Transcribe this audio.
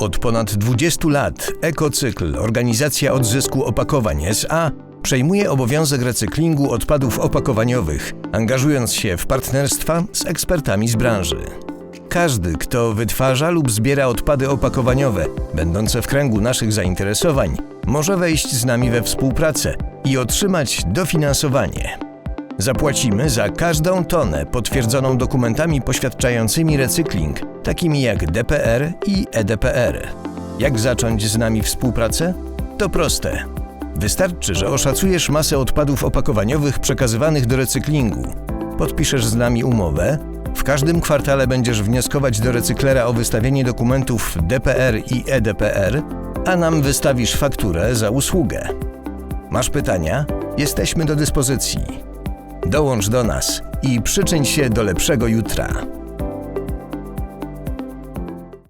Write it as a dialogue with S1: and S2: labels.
S1: Od ponad 20 lat Ekocykl, organizacja odzysku opakowań SA, przejmuje obowiązek recyklingu odpadów opakowaniowych, angażując się w partnerstwa z ekspertami z branży. Każdy, kto wytwarza lub zbiera odpady opakowaniowe, będące w kręgu naszych zainteresowań, może wejść z nami we współpracę i otrzymać dofinansowanie. Zapłacimy za każdą tonę potwierdzoną dokumentami poświadczającymi recykling, takimi jak DPR i EDPR. Jak zacząć z nami współpracę? To proste. Wystarczy, że oszacujesz masę odpadów opakowaniowych przekazywanych do recyklingu. Podpiszesz z nami umowę. W każdym kwartale będziesz wnioskować do recyklera o wystawienie dokumentów DPR i EDPR, a nam wystawisz fakturę za usługę. Masz pytania? Jesteśmy do dyspozycji. Dołącz do nas i przyczyn się do lepszego jutra.